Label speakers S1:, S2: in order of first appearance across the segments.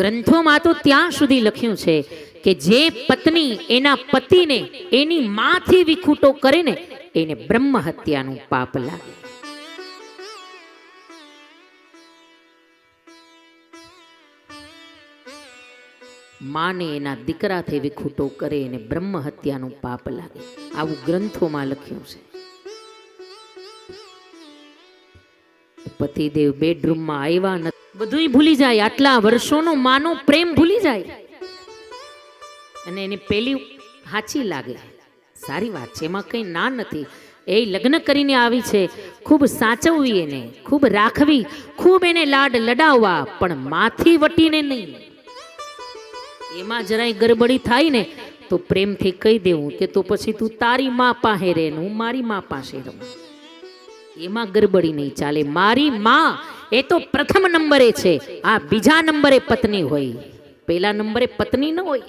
S1: ગ્રંથોમાં તો ત્યાં સુધી લખ્યું છે કે જે પત્ની એના પતિને એની માથી વિખૂટો કરે ને, એને બ્રહ્મ હત્યાનું પાપ લાગે. માને એના દીકરાથી વિખૂટો કરે એને બ્રહ્મ હત્યાનું પાપ લાગે. આવું ગ્રંથોમાં લખ્યું છે. પતિદેવ બેડરૂમમાં આવ્યા નથી બધુંય ભૂલી જાય. આટલા વર્ષોનો માનો પ્રેમ ભૂલી જાય. અને એને પેલી સાચી લાગે. સારી વાત છે. એમાં કંઈ ના નથી. એ લગ્ન કરીને આવી છે. ખૂબ સાચવવી એને. ખૂબ રાખવી. ખૂબ એને લાડ લડાવવા. પણ માથી વટીને નહીં. એમાં જરાય ગરબડી થાય ને, તો પ્રેમથી કહી દેવું કે તો પછી તું તારી મા પાસે રહે હું મારી મા પાસે રહું. એમાં ગરબડી નહીં ચાલે. મારી માં એ તો પ્રથમ નંબરે છે. આ બીજા નંબરે પત્ની હોય. પહેલા નંબરે પત્ની ન હોય.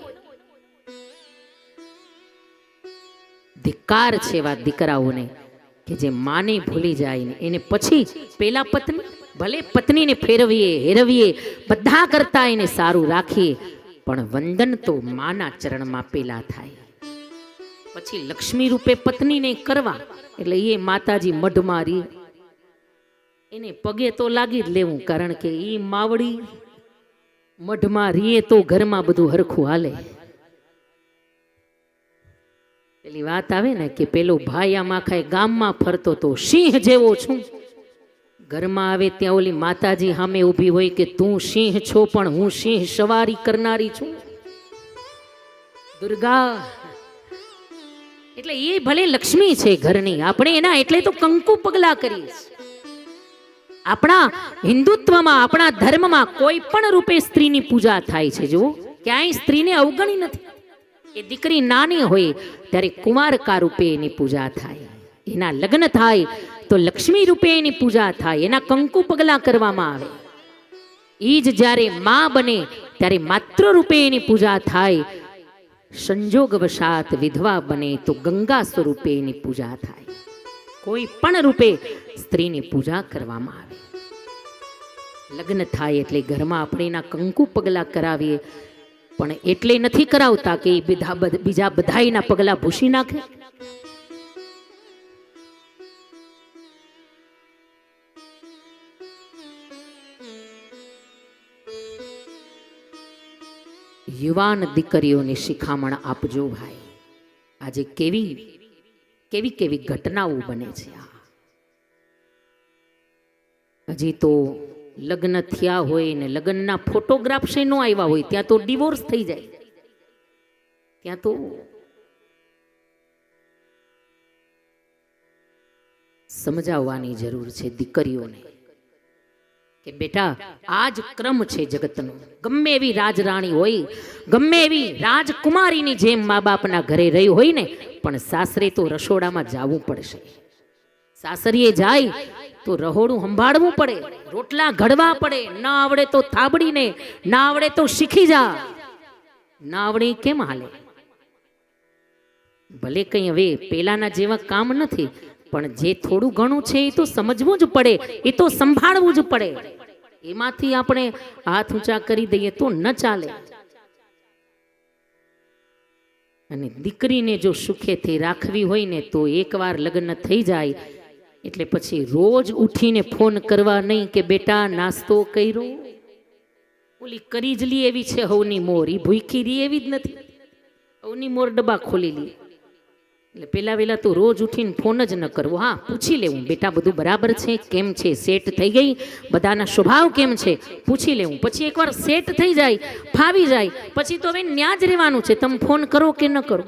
S1: ધિક્કાર છે એવા દીકરાઓને કે જે માને ભૂલી જાય ને એને પછી પેલા પત્ની, ભલે પત્નીને ફેરવીએ, હેરવીએ, બધા કરતા એને સારું રાખીએ, પણ વંદન તો માના ચરણમાં પેલા થાય. પછી લક્ષ્મી રૂપે પત્નીને કરવા. એટલે એ માતાજી મઢ મારી એને પગે તો લાગી જ લેવું, કારણ કે એ માવડી મઢમાં રીએ તો ઘરમાં બધું હરખું હાલે. પેલી વાત આવે ને કે પેલો ભાઈ આમાં ખાય ગામમાં ફરતો તો સિંહ જેવો છું. ઘરમાં આવે ત્યાં ઓલી માતાજી સામે ઊભી હોય કે તું સિંહ છો પણ હું સિંહ સવારી કરનારી છું. દુર્ગા, એટલે એ ભલે લક્ષ્મી છે ઘરની, આપણે એના એટલે તો કંકુ પગલા છીએ. આપણા હિન્દુત્વમાં, આપણા ધર્મમાં કોઈ પણ રૂપે સ્ત્રીની પૂજા થાય છે, જુઓ. ક્યાંય સ્ત્રીને અવગણી નથી એ દીકરી નાની હોય ત્યારે કુમારકા રૂપે એની પૂજા થાય. એના લગ્ન થાય તો લક્ષ્મી રૂપે એની પૂજા થાય. એના કંકુ પગલા કરવામાં આવે. એ જ જ્યારે મા બને ત્યારે માત્ર રૂપે એની પૂજા થાય. સંજોગવશાત વિધવા બને તો ગંગા સ્વરૂપે એની પૂજા થાય. કોઈ પણ રૂપે સ્ત્રીની પૂજા કરવામાં આવે. લગ્ન થાય એટલે ઘરમાં આપણે એના કંકુ પગલા કરાવીએ, પણ એટલે નથી કરાવતા કે બીજા બીજા બધા એના પગલા ભૂસી નાખે. યુવાન દીકરીઓની શિખામણ આપજો ભાઈ. આજે કેવી કેવી કેવી ઘટનાઓ બને છે હજી તો લગ્ન થયા હોય ને લગ્નના ફોટોગ્રાફ્સ ન આવ્યા હોય, ત્યાં તો ડિવોર્સ થઈ જાય. ત્યાં તો સમજાવવાની જરૂર છે દીકરીઓને. કે બેટા આ જ ક્રમ છે જગતનો. ગમે એવી રાજરાણી હોય, ગમે એવી રાજકુમારીની જેમ મા બાપના ઘરે રહી હોય ને, પણ સાસરે તો રસોડામાં જવું પડશે. સાસરીએ જાય તો રહોડું સંભાળવું પડે, રોટલા ઘડવા પડે, ના આવડે તો થાબડીને, ના આવડે તો શીખી જા. ના આવડે કેમ હાલે? ભલે કંઈ હવે પેલાના જેવા કામ નથી પણ જે થોડું ઘણું છે એ તો સમજવું જ પડે, એ તો સંભાળવું જ પડે. એમાંથી આપણે હાથ ઊંચા કરી દઈએ તો ન ચાલે. અને દીકરીને જો સુખેથી રાખવી હોય ને તો એકવાર લગ્ન થઈ જાય, એટલે પછી રોજ ઉઠીને ફોન કરવા નહીં કે બેટા નાસ્તો કર્યો. ઓલી કરી જ લી એવી છે, હવની મોર. એ ભૂખી રી એવી જ નથી. હવની મોર ડબ્બા ખોલી લી. એટલે પેલા વેલા તો રોજ ઉઠીને ફોન જ ન કરવો. હા, પૂછી લેવું. બેટા, બધું બરાબર છે? કેમ છે? સેટ થઈ ગઈ? બધાના સ્વભાવ કેમ છે? પૂછી લેવું. પછી એકવાર સેટ થઈ જાય, ફાવી જાય. પછી તો હવે ન્યા જ રહેવાનું છે. તમે ફોન કરો કે ન કરો?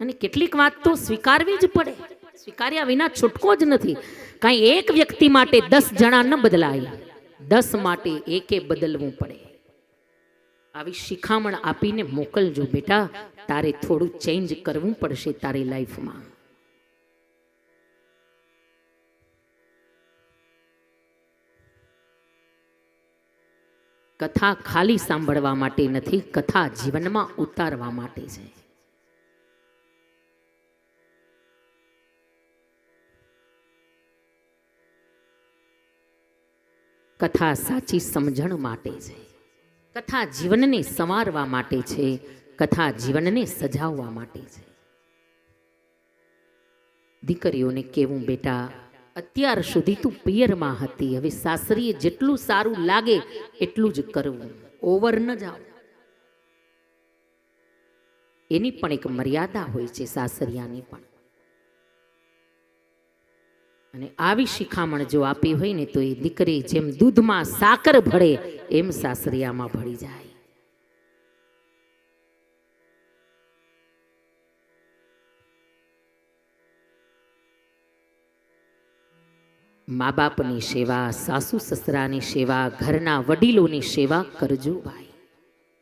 S1: અને કેટલીક વાત તો સ્વીકારવી જ પડે. સ્વીકાર્યા વિના છૂટકો જ નથી. કાંઈ એક વ્યક્તિ માટે દસ જણા ન બદલાય. દસ માટે એકે બદલવું પડે. આવી શિખામણ આપીને મોકલજો બેટા. તારે થોડું ચેન્જ કરવું પડશે તારી લાઈફમાં કથા ખાલી સાંભળવા માટે નથી, કથા જીવનમાં ઉતારવા માટે છે. કથા સાચી સમજણ માટે છે. કથા જીવનને સંવારવા માટે છે, કથા જીવનને સજાવવા માટે છે. દીકરીઓને કેવું બેટા, અત્યાર સુધી તું પિયરમાં હતી, હવે સાસરીએ જેટલું સારું લાગે એટલું જ કરવું, ઓવર ન જાઓ એની પણ એક મર્યાદા હોય છે સાસરિયાની પણ. અને આવી શિખામણ જો આપી હોય ને તો એ દીકરી જેમ દૂધમાં સાકર ભળે, એમ સાસરિયામાં ભળી જાય. મા બાપની સેવા, સાસુ સસરાની સેવા, ઘરના વડીલોની સેવા કરજો ભાઈ.